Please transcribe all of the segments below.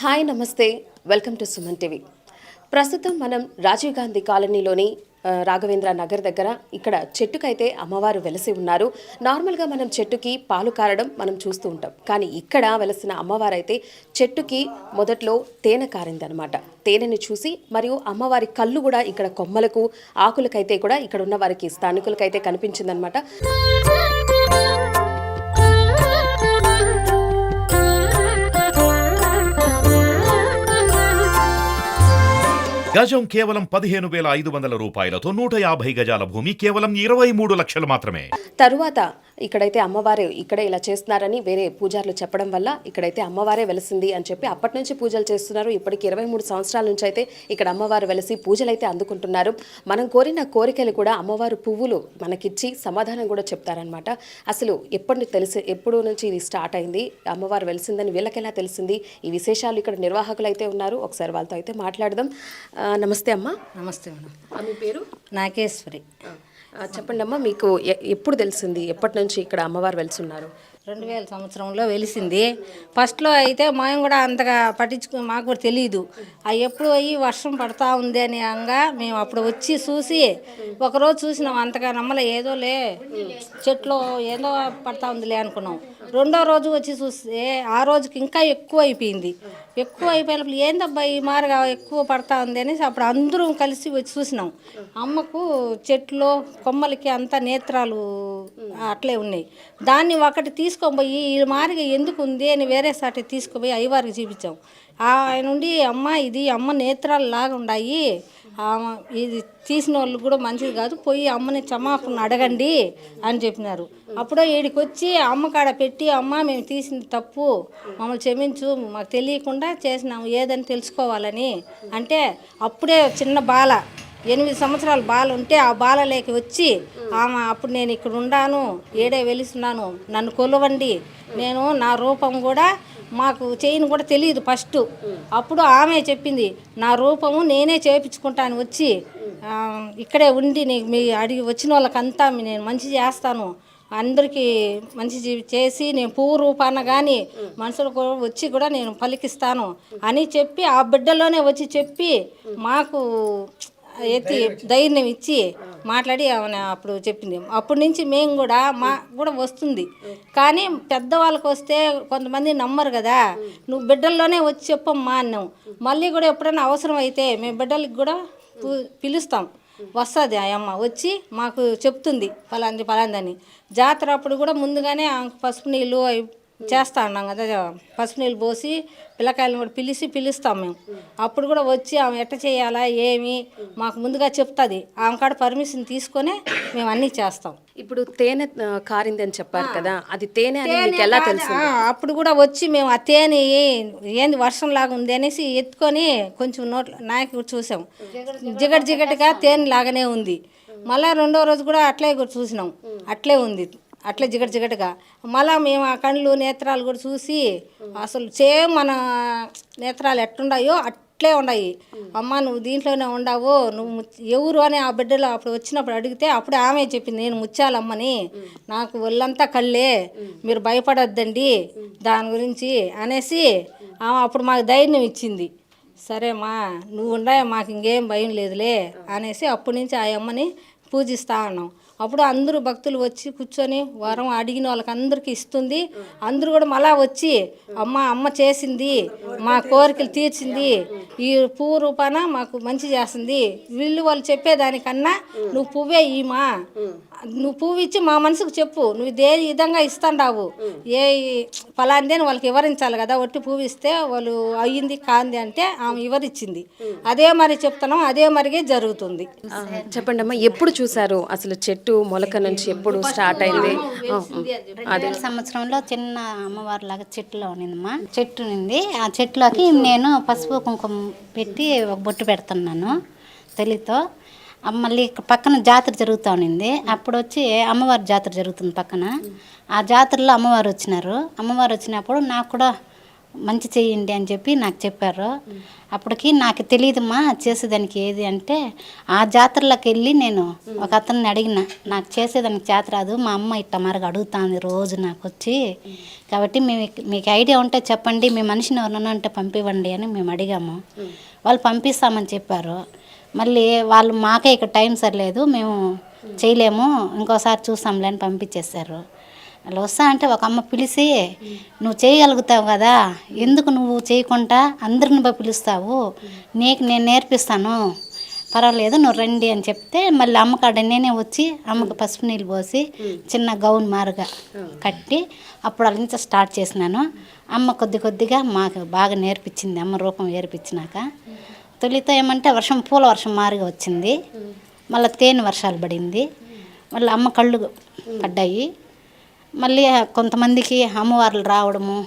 Hi నమస్తే. Welcome to Suman TV. ప్రస్తుతం మనం రాజీవ్ గాంధీ కాలనీలోని రాఘవేంద్ర నగర్ దగ్గర ఇక్కడ చెట్టుకైతే అమ్మవారు వెలసి ఉన్నారు. నార్మల్గా మనం చెట్టుకి పాలు కారడం మనం చూస్తూ ఉంటాం. కానీ ఇక్కడ వెలసిన అమ్మవారు అయితే చెట్టుకి మొదట్లో తేనె కారిందనమాట. తేనెని చూసి మరియు అమ్మవారి కళ్ళు కూడా ఇక్కడ కొమ్మలకు ఆకులకైతే కూడా ఇక్కడ ఉన్న వారికి స్థానికులకైతే కనిపించిందనమాట. గజం కేవలం పదిహేను వేల ఐదు వందల రూపాయలతో నూట యాభై గజాల భూమి కేవలం ఇరవై మూడు లక్షలు మాత్రమే. తరువాత ఇక్కడైతే అమ్మవారు ఇక్కడే ఇలా చేస్తున్నారని వేరే పూజారులు చెప్పడం వల్ల ఇక్కడైతే అమ్మవారే వెలసింది అని చెప్పి అప్పటి నుంచి పూజలు చేస్తున్నారు. ఇప్పటికి ఇరవై మూడు సంవత్సరాల నుంచి అయితే ఇక్కడ అమ్మవారు వెలిసి పూజలు అయితే అందుకుంటున్నారు. మనం కోరిన కోరికలు కూడా అమ్మవారు పువ్వులు మనకిచ్చి సమాధానం కూడా చెప్తారనమాట అసలు ఎప్పటి తెలిసి ఎప్పుడు నుంచి ఇది స్టార్ట్ అయింది? అమ్మవారు వెలిసిందని వీళ్ళకెలా తెలిసింది? ఈ విశేషాలు ఇక్కడ నిర్వాహకులు అయితే ఉన్నారు. ఒకసారి వాళ్ళతో అయితే మాట్లాడదాం. నమస్తే అమ్మా. నమస్తే మేడం. మీ పేరు? నాగేశ్వరి. చెప్పండి అమ్మా మీకు ఎప్పుడు తెలిసింది? ఎప్పటి నుంచి ఇక్కడ అమ్మవారు వెలుసున్నారు రెండు వేల సంవత్సరంలో వెలిసింది. ఫస్ట్లో అయితే మేము కూడా అంతగా పట్టించుకు మాకు కూడా తెలియదు అవి ఎప్పుడు అయ్యి వర్షం పడతా ఉంది అని అనగా మేము అప్పుడు వచ్చి చూసి ఒకరోజు చూసినాం అంతగా నమ్మలే ఏదోలే చెట్లు ఏదో పడతా ఉందిలే అనుకున్నాం. రెండో రోజు వచ్చి చూస్తే ఆ రోజుకి ఇంకా ఎక్కువ అయిపోయింది. ఎక్కువ అయిపోయినప్పుడు ఏందబ్బా ఈ మారుగా ఎక్కువ పడతా ఉంది అనేసి అప్పుడు అందరం కలిసి వచ్చి చూసినాం. అమ్మకు చెట్లు కొమ్మలకి అంతా నేత్రాలు అట్లే ఉన్నాయి. దాన్ని ఒకటి తీసుకొని పోయి ఈ మారిగా ఎందుకు ఉంది అని వేరే సాటి తీసుకుపోయి అయ్యవారికి చూపించాం. ఆయన ఉండి అమ్మ ఇది అమ్మ నేత్రాలు లాగా ఉన్నాయి ఇది తీసిన వాళ్ళు కూడా మంచిది కాదు. పోయి అమ్మని క్షమాపణ అడగండి అని చెప్పినారు. అప్పుడో ఈడికి వచ్చి అమ్మ కాడ పెట్టి అమ్మ మేము తీసిన తప్పు. మమ్మల్ని క్షమించు. మాకు తెలియకుండా చేసినాము. ఏదని తెలుసుకోవాలని. అంటే అప్పుడే చిన్న బాల ఎనిమిది సంవత్సరాల బాల ఉంటే ఆ బాలలోకి వచ్చి ఆమె అప్పుడు నేను ఇక్కడ ఉండాను. ఏడే వెలుస్తున్నాను నన్ను కొలవండి. నేను నా రూపం కూడా మాకు చేయని కూడా తెలియదు ఫస్ట్ అప్పుడు ఆమె చెప్పింది నా రూపము నేనే చేయించుకుంటాను వచ్చి ఇక్కడే ఉండి నీకు మీ అడిగి వచ్చిన వాళ్ళకంతా నేను మంచి చేస్తాను. అందరికీ మంచి చేసి నేను పువ్వు రూపాన కానీ మనుషులకు వచ్చి కూడా నేను పలికిస్తాను అని చెప్పి ఆ బిడ్డలోనే వచ్చి చెప్పి మాకు ఎత్తి ధైర్యం ఇచ్చి. మాట్లాడి ఆమె అప్పుడు చెప్పింది. అప్పటి నుంచి మేము కూడా మా కూడా వస్తుంది. కానీ పెద్దవాళ్ళకి వస్తే కొంతమంది నమ్మరు కదా. నువ్వు బిడ్డల్లోనే వచ్చి చెప్పమ్మా అన్నాం మళ్ళీ కూడా ఎప్పుడైనా అవసరం అయితే మేము బిడ్డలకి కూడా పిలుస్తాం. వస్తుంది ఆ అమ్మ వచ్చి మాకు చెప్తుంది పలాంది ఫలాందని. జాతర అప్పుడు కూడా ముందుగానే పసుపు నీళ్ళు చేస్తా ఉన్నాం కదా పసుపు నీళ్ళు పోసి పిల్లకాయలను కూడా పిలిచి పిలుస్తాం మేము. అప్పుడు కూడా వచ్చి ఆమె ఎట్ట చేయాలా ఏమి? మాకు ముందుగా చెప్తుంది. ఆమె కాడ పర్మిషన్ తీసుకొని మేము అన్నీ చేస్తాం. ఇప్పుడు తేనె కారింది అని చెప్పారు కదా అది తేనె ఎలా తెలుసు అప్పుడు కూడా వచ్చి మేము ఆ తేనె ఏంది వర్షం లాగా ఉంది అనేసి ఎత్తుకొని కొంచెం నోట్లో నాయకు చూసాం. జిగట్ జిగట్గా తేనె లాగానే ఉంది. మళ్ళా రెండో రోజు కూడా అట్లే చూసినాం. అట్లే ఉంది. అట్లే జిగట జిగటగా. మళ్ళా మేము ఆ కళ్ళు నేత్రాలు కూడా చూసి అసలు సేమ్ మన నేత్రాలు ఎట్లుండాయో అట్లే ఉన్నాయి. అమ్మ నువ్వు దీంట్లోనే ఉండవు. నువ్వు ఎవరు అని ఆ బిడ్డలు అప్పుడు వచ్చినప్పుడు అడిగితే అప్పుడు ఆమె చెప్పింది నేను ముచ్చాలమ్మని నాకు ఒళ్ళంతా కళ్ళే. మీరు భయపడొద్దండి. దాని గురించి అనేసి ఆమె అప్పుడు మాకు ధైర్యం ఇచ్చింది. సరేమ్మా నువ్వు ఉండే మాకు ఇంకేం భయం లేదులే అనేసి అప్పటి నుంచి ఆ అమ్మని పూజిస్తా ఉన్నాం అప్పుడు అందరూ భక్తులు వచ్చి కూర్చొని వరం అడిగిన వాళ్ళకి అందరికి ఇస్తుంది. అందరూ కూడా మళ్ళా వచ్చి అమ్మ అమ్మ చేసింది మా కోరికలు తీర్చింది ఈ పువ్వు రూపాన మాకు మంచి చేస్తుంది. వీళ్ళు వాళ్ళు చెప్పేదానికన్నా నువ్వు పువ్వే ఈమా నువ్వు పువ్వు ఇచ్చి మా మనసుకు చెప్పు. నువ్వు ఇదే విధంగా ఇస్తాండావు. ఏ ఫలాంది అని వాళ్ళకి వివరించాలి కదా. ఒట్టి పువ్వు ఇస్తే వాళ్ళు అయ్యింది కాంది అంటే ఆమె వివరించింది అదే మరి చెప్తున్నాం. అదే మరిగే జరుగుతుంది. చెప్పండి అమ్మా ఎప్పుడు చూసారు అసలు చెట్టు మొలక నుంచి ఎప్పుడు స్టార్ట్ అయింది? వేల సంవత్సరంలో చిన్న అమ్మవారి లాగా చెట్టులో ఉన్నిందమ్మా. చెట్టు ఉంది ఆ చెట్టులోకి నేను పసుపు కుంకుమ పెట్టి ఒక బొట్టు పెడుతున్నాను. తల్లితో. ఆ మళ్ళీ పక్కన జాతర జరుగుతూ ఉన్నింది అప్పుడు వచ్చి అమ్మవారి జాతర జరుగుతుంది పక్కన. ఆ జాతరలో అమ్మవారు వచ్చినారు. అమ్మవారు వచ్చినప్పుడు నాకు కూడా మంచి చేయండి అని చెప్పి నాకు చెప్పారు. అప్పటికి నాకు తెలియదమ్మా చేసేదానికి ఏది అంటే ఆ జాతరలోకి వెళ్ళి నేను ఒక అతన్ని అడిగిన నాకు చేసేదానికి చేత రాదు మా అమ్మ ఇట్ట మరగ అడుగుతుంది రోజు నాకు వచ్చి. కాబట్టి మేము మీకు ఐడియా ఉంటే చెప్పండి మీ మనిషిని ఎవరన్నా అంటే పంపివ్వండి అని మేము అడిగాము. వాళ్ళు పంపిస్తామని చెప్పారు. మళ్ళీ వాళ్ళు మాకే ఇక్కడ టైం సరిలేదు మేము చేయలేము ఇంకోసారి చూస్తాంలే అని పంపించేశారు. వాళ్ళు వస్తా అంటే ఒక అమ్మ పిలిచి నువ్వు చేయగలుగుతావు కదా ఎందుకు నువ్వు చేయకుండా అందరిని పిలుస్తావు? నీకు నేను నేర్పిస్తాను పర్వాలేదు నువ్వు రండి అని చెప్తే మళ్ళీ అమ్మకాడ నేనే వచ్చి అమ్మకు పసుపు నీళ్ళు పోసి చిన్న గౌన్ మారుగా కట్టి అప్పుడు అలా నుంచి స్టార్ట్ చేసినాను. అమ్మ కొద్ది కొద్దిగా మాకు బాగా నేర్పించింది అమ్మ రూపం నేర్పించినాక తొలితో ఏమంటే వర్షం పూల వర్షం మారిగా వచ్చింది. మళ్ళీ తేనె వర్షాలు పడింది. మళ్ళీ అమ్మ కళ్ళు పడ్డాయి. మళ్ళీ కొంతమందికి అమ్మవార్లు రావడము.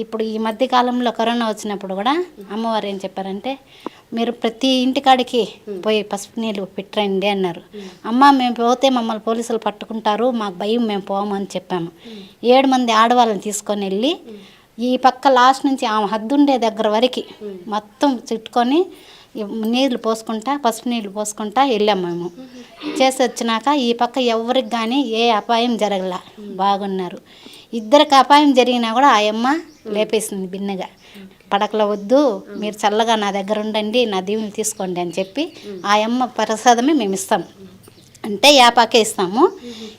ఇప్పుడు ఈ మధ్య కాలంలో కరోనా వచ్చినప్పుడు కూడా అమ్మవారు ఏం చెప్పారంటే మీరు ప్రతి ఇంటికాడికి పోయి పసుపు నీళ్ళు పెట్టరండి అన్నారు. అమ్మ మేము పోతే మమ్మల్ని పోలీసులు పట్టుకుంటారు మాకు భయం మేము పోము అని చెప్పాము. ఏడు మంది ఆడవాళ్ళని తీసుకొని వెళ్ళి ఈ పక్క లాస్ట్ నుంచి ఆమె హద్దుండే దగ్గర వరకు మొత్తం చుట్టుకొని నీళ్ళు పోసుకుంటా పసుపు నీళ్ళు పోసుకుంటా వెళ్ళాము మేము. చేసి వచ్చినాక ఈ పక్క ఎవరికి కానీ ఏ అపాయం జరగల. బాగున్నారు. ఇద్దరికి అపాయం జరిగినా కూడా ఆ అమ్మ లేపేసింది బిన్నగా. పడకల వద్దు మీరు చల్లగా నా దగ్గర ఉండండి నా దీవులు తీసుకోండి అని చెప్పి ఆ అమ్మ ప్రసాదమే మేము ఇస్తాం అంటే యాపాకే ఇస్తాము.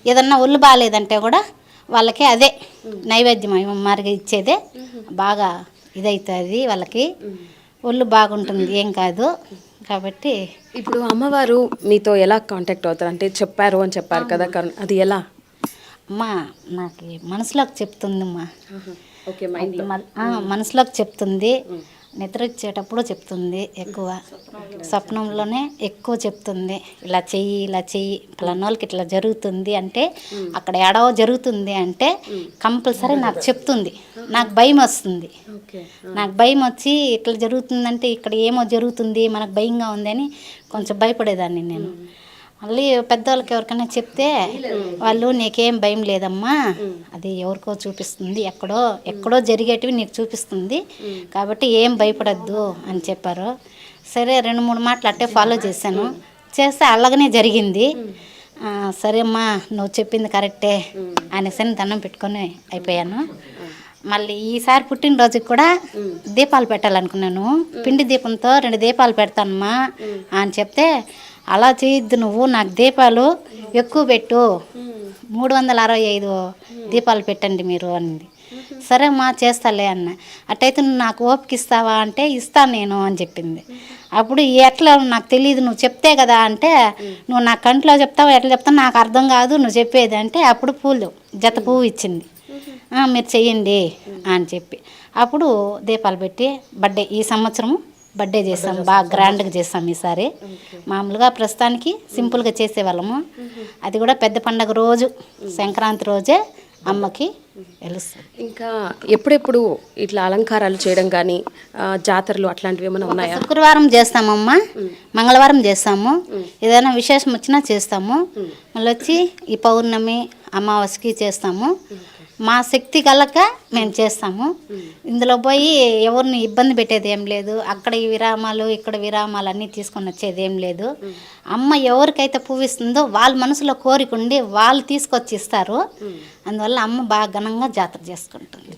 ఏదన్నా ఒళ్ళు బాగాలేదంటే కూడా వాళ్ళకి అదే నైవేద్యం అమ్మవారికి ఇచ్చేదే. బాగా ఇదవుతుంది వాళ్ళకి. ఒళ్ళు బాగుంటుంది ఏం కాదు. కాబట్టి ఇప్పుడు అమ్మవారు మీతో ఎలా కాంటాక్ట్ అవుతారు? అంటే చెప్పారు అని చెప్పారు కదా అది ఎలా? అమ్మ నాకు మనసులోకి చెప్తుందమ్మా. ఓకే అది మ- ఆ, మనసులోకి చెప్తుంది. నిద్ర వచ్చేటప్పుడు చెప్తుంది ఎక్కువ. స్వప్నంలోనే ఎక్కువ చెప్తుంది. ఇలా చెయ్యి ఇలా చెయ్యి పలానోళ్ళకి ఇట్లా జరుగుతుంది అంటే అక్కడ ఎడవ జరుగుతుంది అంటే కంపల్సరీ నాకు చెప్తుంది. నాకు భయం వస్తుంది. నాకు భయం వచ్చి ఇట్లా జరుగుతుందంటే ఇక్కడ ఏమో జరుగుతుంది మనకు భయంగా ఉంది అని కొంచెం భయపడేదాన్ని నేను. మళ్ళీ పెద్దవాళ్ళకి ఎవరికైనా చెప్తే వాళ్ళు నీకేం భయం లేదమ్మా. అది ఎవరికో చూపిస్తుంది. ఎక్కడో ఎక్కడో జరిగేటివి నీకు చూపిస్తుంది. కాబట్టి ఏం భయపడద్దు అని చెప్పారు. సరే రెండు మూడు మాటలు అట్టే ఫాలో చేశాను. చేస్తే అలాగనే జరిగింది. సరేమ్మా సరే అమ్మా నువ్వు చెప్పింది కరెక్టే అనేసి దండం పెట్టుకొని అయిపోయాను. మళ్ళీ ఈసారి పుట్టినరోజుకి కూడా దీపాలు పెట్టాలనుకున్నాను. పిండి దీపంతో రెండు దీపాలు పెడతానమ్మా అని చెప్తే అలా చేయొద్దు నువ్వు నాకు దీపాలు ఎక్కువ పెట్టు. మూడు వందల అరవై ఐదు దీపాలు పెట్టండి మీరు అనింది. సరే మా చేస్తాలే అన్న. అట్టయితే నువ్వు నాకు ఓపిక ఇస్తావా అంటే ఇస్తాను నేను అని చెప్పింది. అప్పుడు ఎట్లా నాకు తెలియదు నువ్వు చెప్తే కదా అంటే నువ్వు నా కంట్లో చెప్తావు ఎట్లా చెప్తావు నాకు అర్థం కాదు నువ్వు చెప్పేది అంటే అప్పుడు పూలు జత పువ్వు ఇచ్చింది. మీరు చెయ్యండి అని చెప్పి. అప్పుడు దీపాలు పెట్టి బర్త్డే ఈ సంవత్సరం బర్త్డే చేస్తాం బాగా గ్రాండ్గా చేస్తాం ఈసారి. మామూలుగా ప్రస్తుతానికి సింపుల్గా చేసేవాళ్ళము. అది కూడా పెద్ద పండగ రోజు సంక్రాంతి రోజే అమ్మకి వెలుస్తుంది ఇంకా ఎప్పుడెప్పుడు ఇట్లా అలంకారాలు చేయడం కానీ జాతరలు అట్లాంటివి ఏమైనా ఉన్నాయా? శుక్రవారం చేస్తామమ్మా. మంగళవారం చేస్తాము. ఏదైనా విశేషం వచ్చినా చేస్తాము. మళ్ళీ వచ్చి ఈ పౌర్ణమి అమావాస్యకి చేస్తాము. మా శక్తి కలక మేము చేస్తాము. ఇందులో పోయి ఎవరిని ఇబ్బంది పెట్టేది ఏం లేదు. అక్కడ ఈ విరామాలు ఇక్కడ విరామాలు అన్నీ తీసుకొని వచ్చేది ఏం లేదు. అమ్మ ఎవరికైతే పువ్విస్తుందో వాళ్ళ మనసులో కోరిక ఉండి వాళ్ళు తీసుకొచ్చి ఇస్తారు. అందువల్ల అమ్మ బాగా ఘనంగా జాతర చేసుకుంటుంది.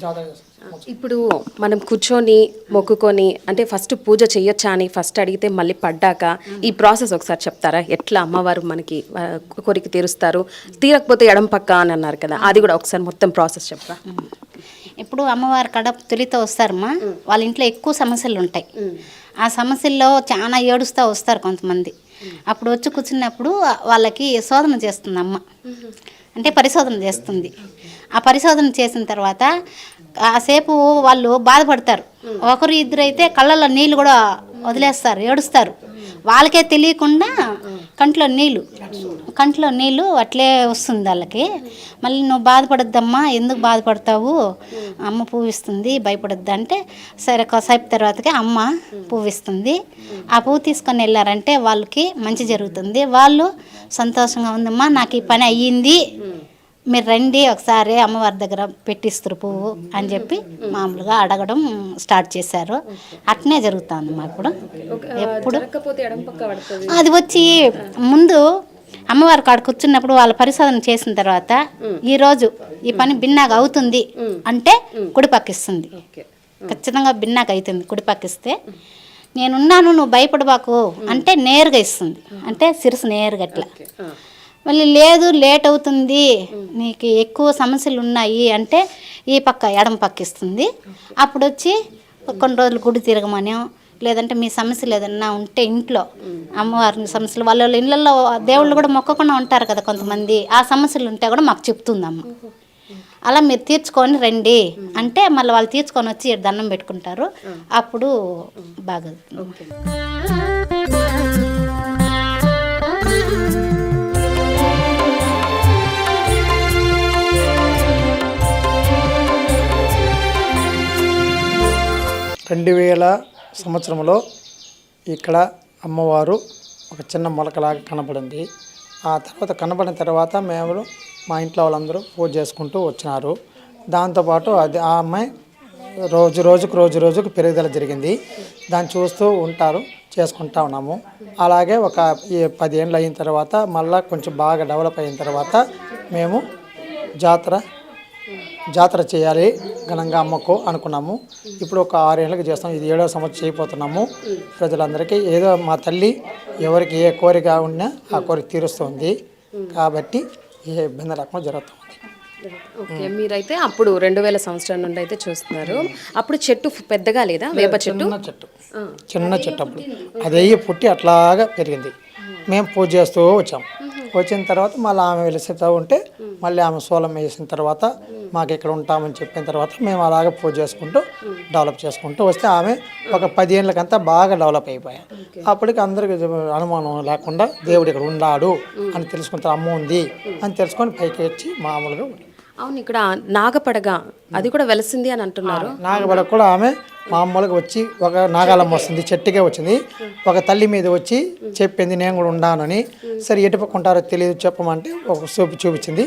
ఇప్పుడు మనం కూర్చొని మొక్కుకొని అంటే ఫస్ట్ పూజ చేయొచ్చా అని ఫస్ట్ అడిగితే మళ్ళీ పడ్డాక ఈ ప్రాసెస్ ఒకసారి చెప్తారా? ఎట్లా అమ్మవారు మనకి కోరిక తీరుస్తారు? తీరకపోతే ఎడం పక్క అని అన్నారు కదా అది కూడా ఒకసారి మొత్తం ప్రాసెస్ చెప్పరా ఇప్పుడు అమ్మవారి కడ తొలితో వస్తారమ్మా వాళ్ళ ఇంట్లో ఎక్కువ సమస్యలు ఉంటాయి. ఆ సమస్యల్లో చాలా ఏడుస్తూ వస్తారు కొంతమంది. అప్పుడు వచ్చి కూర్చున్నప్పుడు వాళ్ళకి శోధన చేస్తుంది అమ్మ. అంటే పరిశోధన చేస్తుంది. ఆ పరిశోధన చేసిన తర్వాత కాసేపు వాళ్ళు బాధపడతారు. ఒకరు ఇద్దరు అయితే కళ్ళల్లో నీళ్ళు కూడా వదిలేస్తారు ఏడుస్తారు. వాళ్ళకే తెలియకుండా కంట్లో నీళ్ళు కంట్లో నీళ్ళు అట్లే వస్తుంది వాళ్ళకి. మళ్ళీ నువ్వు బాధపడొద్దమ్మా ఎందుకు బాధపడతావు? అమ్మ పువ్విస్తుంది భయపడొద్దు అంటే సరే కాసేపు తర్వాతకి అమ్మ పువ్విస్తుంది. ఆ పువ్వు తీసుకొని వెళ్ళారంటే వాళ్ళకి మంచి జరుగుతుంది. వాళ్ళు సంతోషంగా ఉందమ్మా నాకు ఈ పని అయ్యింది. మీరు రండి ఒకసారి అమ్మవారి దగ్గర పెట్టిస్తారు పువ్వు అని చెప్పి మామూలుగా అడగడం స్టార్ట్ చేశారు. అట్నే జరుగుతుంది మాకు ఇప్పుడు ఎప్పుడు? అది వచ్చి ముందు అమ్మవారి కాడ కూర్చున్నప్పుడు వాళ్ళ పరిశోధన చేసిన తర్వాత ఈ రోజు ఈ పని బిన్నాగా అవుతుంది అంటే కుడి పక్కిస్తుంది. ఓకే. ఖచ్చితంగా బిన్నాక అవుతుంది కుడి పక్కిస్తే. నేనున్నాను నువ్వు భయపడబాకు అంటే నేరుగా ఇస్తుంది. అంటే సిరసు నేరుగా అట్లా మళ్ళీ లేదు లేట్ అవుతుంది. నీకు ఎక్కువ సమస్యలు ఉన్నాయి అంటే ఈ పక్క ఎడమ పక్క ఇస్తుంది. అప్పుడు వచ్చి కొన్ని రోజులు గుడి తిరగమని లేదంటే మీ సమస్యలు ఏదన్నా ఉంటే ఇంట్లో అమ్మవారిని సమస్యలు వాళ్ళ ఇళ్ళల్లో దేవుళ్ళు కూడా మొక్కకుండా ఉంటారు కదా కొంతమంది. ఆ సమస్యలు ఉంటే కూడా మాకు చెప్తుంది అమ్మ అలా మీరు తీర్చుకొని రండి. అంటే మళ్ళీ వాళ్ళు తీర్చుకొని వచ్చి దండం పెట్టుకుంటారు. అప్పుడు బాగా రెండు వేల సంవత్సరంలో ఇక్కడ అమ్మవారు ఒక చిన్న మొలకలాగా కనపడింది ఆ తర్వాత కనపడిన తర్వాత మేము మా ఇంట్లో వాళ్ళందరూ పూజ చేసుకుంటూ వచ్చినారు. దాంతోపాటు అది ఆ అమ్మాయి రోజు రోజుకు రోజు రోజుకు పెరుగుదల జరిగింది. దాన్ని చూస్తూ ఉంటారు చేసుకుంటా ఉన్నాము. అలాగే ఒక పది ఏళ్ళు అయిన తర్వాత మళ్ళీ కొంచెం బాగా డెవలప్ అయిన తర్వాత మేము జాతర జాతర చేయాలి ఘనంగా అమ్మకు అనుకున్నాము. ఇప్పుడు ఒక ఆరేళ్ళకి చేస్తాం. ఇది ఏడవ సంవత్సరం చేయబోతున్నాము. ప్రజలందరికీ ఏదో మా తల్లి ఎవరికి ఏ కోరిక ఉన్నా ఆ కోరిక తీరుస్తుంది. కాబట్టి ఏ ఇబ్బంది లేకుండా జరుగుతుంది. ఓకే మీరైతే అప్పుడు రెండు వేల సంవత్సరం నుండి అయితే చూస్తున్నారు. అప్పుడు చెట్టు పెద్దగా లేదా? వేప చెట్టు? చిన్న చెట్టు. చిన్న చెట్టు అప్పుడు. అదే పుట్టి అట్లాగా పెరిగింది. మేము పూజ చేస్తూ వచ్చాం. వచ్చిన తర్వాత మళ్ళీ ఆమె వెలిసితూ ఉంటే మళ్ళీ ఆమె సోలం వేసిన తర్వాత మాకు ఇక్కడ ఉంటామని చెప్పిన తర్వాత మేము అలాగే పూజ చేసుకుంటూ డెవలప్ చేసుకుంటూ వస్తే ఆమె ఒక పది ఏళ్ళకంతా బాగా డెవలప్ అయిపోయాయి అప్పటికి అందరికి అనుమానం లేకుండా దేవుడు ఇక్కడ ఉన్నాడు అని తెలుసుకుంటారు అమ్మ ఉంది అని తెలుసుకొని పైకి వచ్చి మామూలుగా. అవును ఇక్కడ నాగపడగ అది కూడా వెలసింది అని అంటున్నారు నాగబడ కూడా ఆమె మామూలుగా వచ్చి ఒక నాగాలమ్మ వస్తుంది చెట్టుకే వచ్చింది. ఒక తల్లి మీద వచ్చి చెప్పింది నేను కూడా ఉన్నానని సరే ఎటు పక్క ఉంటారో తెలియదు చెప్పమంటే ఒక చూపు చూపించింది.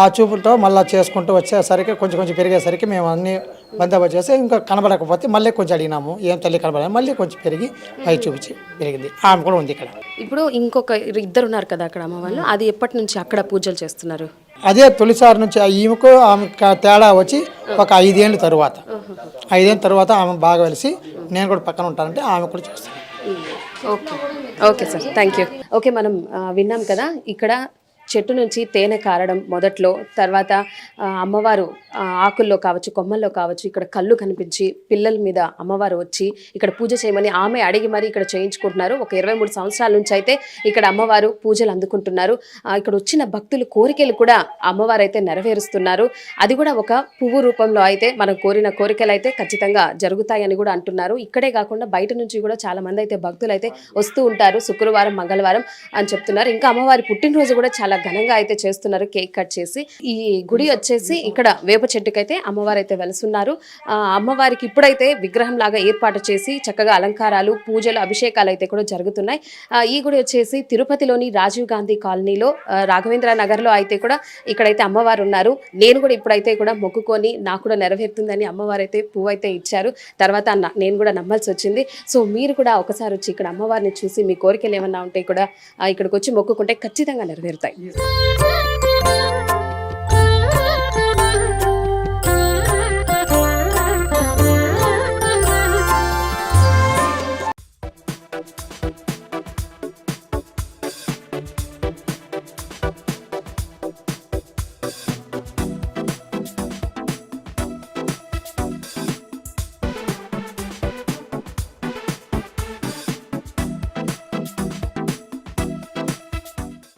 ఆ చూపులతో మళ్ళీ చేసుకుంటూ వచ్చేసరికి కొంచెం కొంచెం పెరిగేసరికి మేము అన్ని బందోబస్తు చేసి ఇంకా కనబడకపోతే మళ్ళీ కొంచెం అడిగినాము. ఏం తల్లి కనబడ మళ్ళీ కొంచెం పెరిగి పై చూపించి పెరిగింది. ఆమె కూడా ఉంది ఇక్కడ. ఇప్పుడు ఇంకొక ఇద్దరు ఉన్నారు కదా అక్కడ అమ్మ వాళ్ళు. అది ఎప్పటి నుంచి అక్కడ పూజలు చేస్తున్నారు? అదే తొలిసారి నుంచి ఆ ఈమెకు ఆమె తేడా వచ్చి ఒక ఐదేళ్ళ తరువాత. ఐదేళ్ళ తర్వాత ఆమె బాగా వెలిసి నేను కూడా పక్కన ఉంటానంటే ఆమె కూడా చేస్తాను. Okay. Okay sir. Thank you okay మనం విన్నాం కదా ఇక్కడ చెట్టు నుంచి తేనె కారడం మొదట్లో తర్వాత ఆ, అమ్మవారు ఆకుల్లో కావచ్చు కొమ్మల్లో కావచ్చు ఇక్కడ కళ్ళు కనిపించి పిల్లల మీద అమ్మవారు వచ్చి ఇక్కడ పూజ చేయమని ఆమె అడిగి మరీ ఇక్కడ చేయించుకుంటున్నారు. ఒక ఇరవై మూడు సంవత్సరాల నుంచి అయితే ఇక్కడ అమ్మవారు పూజలు అందుకుంటున్నారు. ఇక్కడ వచ్చిన భక్తులు కోరికలు కూడా అమ్మవారు అయితే నెరవేరుస్తున్నారు. అది కూడా ఒక పువ్వు రూపంలో అయితే మనం కోరిన కోరికలు అయితే ఖచ్చితంగా జరుగుతాయని కూడా అంటున్నారు. ఇక్కడే కాకుండా బయట నుంచి కూడా చాలా మంది అయితే భక్తులు అయితే వస్తూ ఉంటారు. శుక్రవారం మంగళవారం అని చెప్తున్నారు. ఇంకా అమ్మవారి పుట్టినరోజు కూడా చాలా ఘనంగా అయితే చేస్తున్నారు కేక్ కట్ చేసి. ఈ గుడి వచ్చేసి ఇక్కడ వేప చెట్టుకైతే అమ్మవారు అయితే వెలుసున్నారు అమ్మవారికి ఇప్పుడైతే విగ్రహం లాగా ఏర్పాటు చేసి చక్కగా అలంకారాలు పూజలు అభిషేకాలు అయితే కూడా జరుగుతున్నాయి. ఈ గుడి వచ్చేసి తిరుపతిలోని రాజీవ్ గాంధీ కాలనీలో రాఘవేంద్ర నగర్లో అయితే కూడా ఇక్కడైతే అమ్మవారు ఉన్నారు నేను కూడా ఇప్పుడైతే కూడా మొక్కుకొని నాకు కూడా నెరవేరుతుందని అమ్మవారు అయితే పువ్వు అయితే ఇచ్చారు. తర్వాత నేను కూడా నమ్మాల్సి వచ్చింది. సో మీరు కూడా ఒకసారి వచ్చి ఇక్కడ అమ్మవారిని చూసి మీ కోరికలు ఏమన్నా ఉంటే కూడా ఇక్కడికి వచ్చి మొక్కుకుంటే ఖచ్చితంగా నెరవేరుతాయి. pesquisa.